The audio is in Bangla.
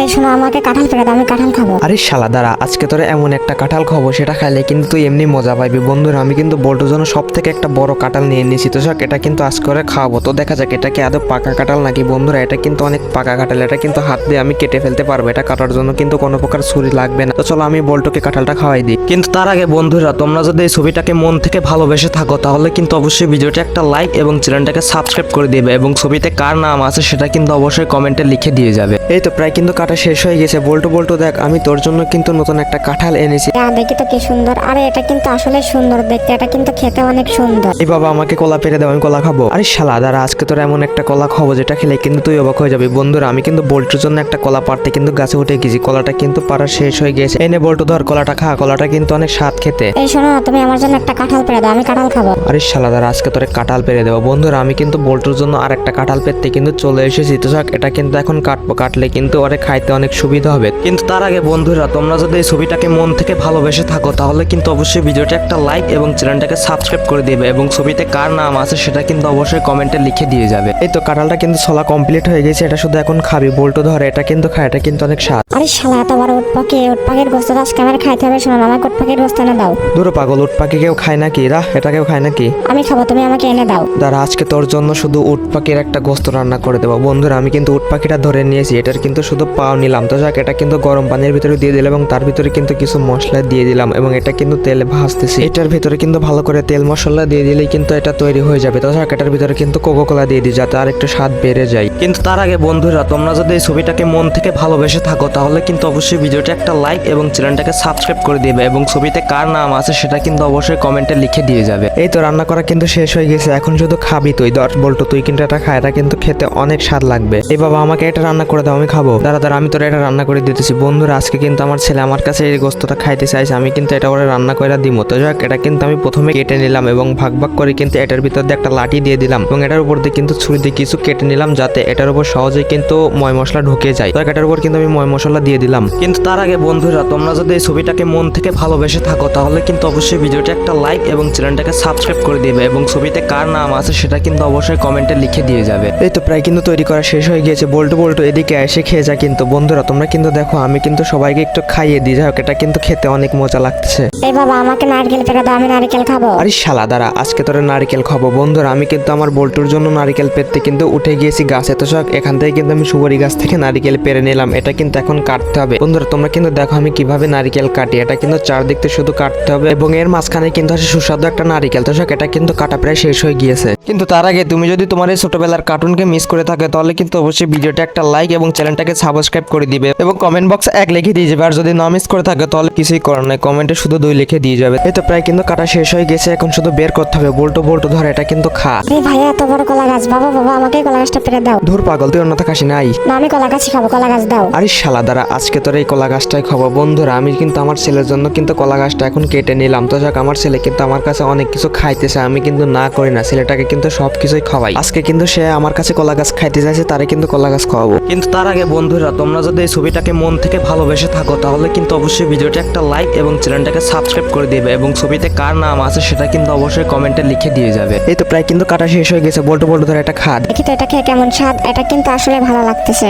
এই শোনো, আমাকে কাঁঠাল ফেলে দাও, আমি কাঁঠাল খাব। আরে শালা, দাঁড়া, আজকে তোরা এমন একটা কাঁঠাল খাব, সেটা খাইলে কিন্তু তুই এমনি মজা পাবি বন্ধুরা, আমি কিন্তু বল্টুর জন্য সব থেকে একটা বড় কাঁঠাল নিয়ে নিয়েছি তো যাক, এটা কিন্তু আজ করে খাওয়াবো। তো দেখা যাক, এটা কি আদৌ পাকা কাঁঠাল নাকি? বন্ধুরা, এটা কিন্তু অনেক পাকা কাঁঠাল, এটা কিন্তু হাত দিয়ে আমি কেটে ফেলতে পারব। এটা কাটার জন্য কিন্তু কোনো প্রকার ছুরি লাগবে না। তো চলো, আমি বল্টুকে কাঁঠালটা খাওয়াই দিই। কিন্তু তার আগে, বন্ধুরা, তোমরা যদি এই ছবিটাকে মন থেকে ভালোবেসে থাকো, তাহলে কিন্তু অবশ্যই ভিডিওটা একটা লাইক এবং চ্যানেলটাকে সাবস্ক্রাইব করে দিবে। এবং ছবিতে কার নাম আছে, সেটা কিন্তু অবশ্যই কমেন্টে লিখে দিয়ে যাবে। এই তো, প্রায় কিন্তু কাটা শেষ হয়ে গেছে। বল্টু বল্টু দেখ আমি তোর জন্য কিন্তু নতুন একটা কাঁঠাল এনেছি। যা দেখি তো কি সুন্দর। আরে এটা কিন্তু আসলে সুন্দর দেখতে। এটা কিন্তু খেতে অনেক সুন্দর। এই বাবা আমাকে কলা পেরে দাও আমি কলা খাব। আরে শালা দাঁড়া আজকে তোর এমন একটা কলা খাব যেটা খেলে কিন্তু তুই অবাক হয়ে যাবি। বন্ধুরা আমি কিন্তু বল্টুর জন্য একটা কলা পারতে কিন্তু গাছে উঠে গেছি। কলাটা কিন্তু পারা শেষ হয়ে গেছে। এনে বল্টু ধর কলাটা খা। কলাটা কিন্তু অনেক স্বাদ খেতে। এই শোনো না তুমি আমার জন্য একটা কাঁঠাল পেরে দাও আমি কাঁঠাল খাব। আরে শালা দাঁড়া আজকে তোরে কাঁঠাল পেরে দেবো। বন্ধুরা আমি কিন্তু বল্টুর জন্য আর একটা কাঁঠাল পেতে কিন্তু চলে এসেছি। তো যাক এটা কিন্তু এখন কাটবো। কাটলে কিন্তু ওরে খাইতে অনেক সুবিধা হবে। কিন্তু তার আগে বন্ধুরা তোমরা যদি এই ছবিটাকে মন থেকে ভালোবেসে থাকো তাহলে কিন্তু অবশ্যই ভিডিওটা একটা লাইক এবং চ্যানেলটাকে সাবস্ক্রাইব করে দিবে এবং ছবিতে কার নাম আছে সেটা কিন্তু অবশ্যই কমেন্টে লিখে দিয়ে যাবে। এই তো কাঁঠালটা কিন্তু ছলা কমপ্লিট হয়ে গেছে এটা শুধু এখন খাবি বল্টু ধরে এটা কিন্তু খায় এটা কিন্তু অনেক স্বাদ। আরে শালা এত বড় উট পাখি উট পাখির গোস্ত আজকে আমার খাইতে হবে শোনো আমাকে উট পাখির গোস্ত এনে দাও। ধরো পাগল উট পাখি কেউ খায় নাকি? রা এটা কেউ খায় নাকি? আমি খাব তুমি আমাকে এনে দাও। দাঁড়া আজকে তোর জন্য শুধু উট পাখির একটা গোস্ত রান্না করে দেবো। বন্ধুরা আমি কিন্তু উট পাখিটা ধরে নিয়েছি এটার কিন্তু শুধু পাও নিলাম। তো যাক, এটা কিন্তু গরম পানির ভিতরে দিয়ে দিলাম এবং তার ভিতরে কিন্তু কিছু মশলা দিয়ে দিলাম এবং এটা কিন্তু তেলে ভাজতেছি। এটার ভিতরে কিন্তু ভালো করে তেল মশলা দিয়ে দিলেই কিন্তু এটা তৈরি হয়ে যাবে। তো যাক, এটার ভিতরে কিন্তু কোকো কোলা দিয়ে দিই যাতে আর একটু স্বাদ বেড়ে যায়। কিন্তু তার আগে বন্ধুরা, তোমরা যদি এই ছবিটাকে মন থেকে ভালোবেসে থাকো, তাহলে কিন্তু অবশ্যই ভিডিওটা একটা লাইক এবং চ্যানেলটাকে সাবস্ক্রাইব করে দিবে এবং ছবিতে কার নাম আছে সেটা কিন্তু অবশ্যই কমেন্টে লিখে দিয়ে যাবে। এই তো রান্না করা কিন্তু শেষ হয়ে গেছে। এখন শুধু খাবি তুই দশ বলতো তুই কিন্তু এটা খা এটা কিন্তু খেতে অনেক স্বাদ লাগবে। এই বাবা, আমাকে এটা রান্না করে দাও, আমি খাব। দাঁড়া। দাঁড়া আমি তোর এটা রান্না করে দিতেছি। বন্ধুরা, আজকে কিন্তু আমার ছেলে আমার কাছে এই গোস্তটা খাইতে চাইছে, আমি কিন্তু এটা করে রান্না করে দিব তো যাক, এটা কিন্তু আমি প্রথমে কেটে নিলাম এবং ভাগ ভাগ করে কিন্তু এটার ভিতর দিয়ে একটা লাঠি দিয়ে দিলাম এবং এটার উপর দিয়ে কিন্তু ছুরি দিয়ে কিছু কেটে নিলাম যাতে এটার উপর সহজেই কিন্তু ময় মশলা ঢুকে যায়। তো এটার উপর কিন্তু আমি ময় মশলা দিয়ে দিলাম। কিন্তু তার আগে বন্ধুরা, তোমরা যদি এই ছবিটাকে মন থেকে ভালোবেসে থাকো, তাহলে কিন্তু অবশ্যই ভিডিওটা একটা লাইক এবং চ্যানেলটাকে সাবস্ক্রাইব করে দিবে এবং ছবিতে কার নাম আছে সেটা কিন্তু অবশ্যই কমেন্টে লিখে দিয়ে যাবে। এই তো প্রায় কিন্তু তৈরি করা শেষ হয়ে গিয়েছে। বল্টু বল্টু এদিকে এসে খেয়ে যা কিন্তু বন্ধুরা তোমরা কিন্তু দেখো আমি কিন্তু সবাইকে একটু খাইয়ে দিই। যাই হোক এটা কিন্তু খেতে অনেক মজা লাগছে। এই বাবা আমাকে নারকেল পেরে দাও আমি নারকেল খাব। আরে শালা দাঁড়া আজকে তোরা নারিকেল খাব। বন্ধুরা আমি কিন্তু আমার বল্টুর জন্য নারিকেল পেরতে কিন্তু উঠে গিয়েছি গাছে। তো সব এখান থেকে কিন্তু আমি সুপারি গাছ থেকে নারিকেল পেরে নিলাম। এটা কিন্তু এখন কাটতে হবে। বন্ধুরা তোমরা কিন্তু দেখো আমি কীভাবে নারকেল কাটি। এটা কিন্তু চারদিক থেকে শুধু কাটতে হবে এবং এর মাঝখানে কিন্তু আছে সুস্বাদু একটা নারিকেল। তো সব এটা কিন্তু কাটা প্রায় শেষ হয়ে গিয়েছে। কিন্তু তার আগে তুমি যদি তোমার এই ছোটবেলার কার্টুনকে মিস করে থাকে তাহলে কিন্তু অবশ্যই ভিডিওটা একটা লাইক এবং চ্যানেলটাকে সাবস্ক্রাইব করে দিবে এবং কমেন্ট বক্সে এক লিখে দিয়ে যাবে। আর যদি না মিস করে থাকে তাহলে কিছুই করার নাই। কমেন্টে শুধু দুই লিখে দিয়ে যাবে। এই তো প্রায় কিন্তু কাটা শেষ হয়ে গেছে। এখন শুধু বের করতে হবে। বল্টু বল্টু ধর এটা কিন্তু খা। আরে ভাইয়া এত বড় কলা গাছ। বাবা বাবা আমাকে কলা গাছটা পেরে দাও। ধুর পাগল তুই অন্যথা খাসি নাই? না আমি কলা গাছই খাব। কলা গাছ দাও। আরে শালা দ্বারা আজকে তোর এই কলা গাছটাই খাব। বন্ধুরা আমি কিন্তু আমার ছেলের জন্য কিন্তু কলা গাছটা এখন কেটে নিলাম। তো যাক আমার ছেলে কিন্তু আমার কাছে অনেক কিছু খাইতেছে। আমি কিন্তু না করি না। ছেলেটাকে কিন্তু সব কিছুই খাওয়াই। আজকে কিন্তু সে আমার কাছে কলা গাছ খাইতে চাইছে তারে কিন্তু কলা গাছ খাওয়াবো। কিন্তু তার আগে বন্ধুরা তোমরা যদি এই ছবিটাকে মন থেকে ভালোবেসে থাকো, তাহলে কিন্তু অবশ্যই ভিডিওটা একটা লাইক এবং চ্যানেলটাকে সাবস্ক্রাইব করে দিবে এবং ছবিতে কার নাম আছে সেটা কিন্তু অবশ্যই কমেন্টে লিখে দিয়ে যাবে। এই তো প্রায় কিন্তু কাটা শেষ হয়ে গেছে বল্টু বল্টু ধরে একটা খাদ এটা কেমন স্বাদ, এটা কিন্তু আসলে ভালো লাগতেছে।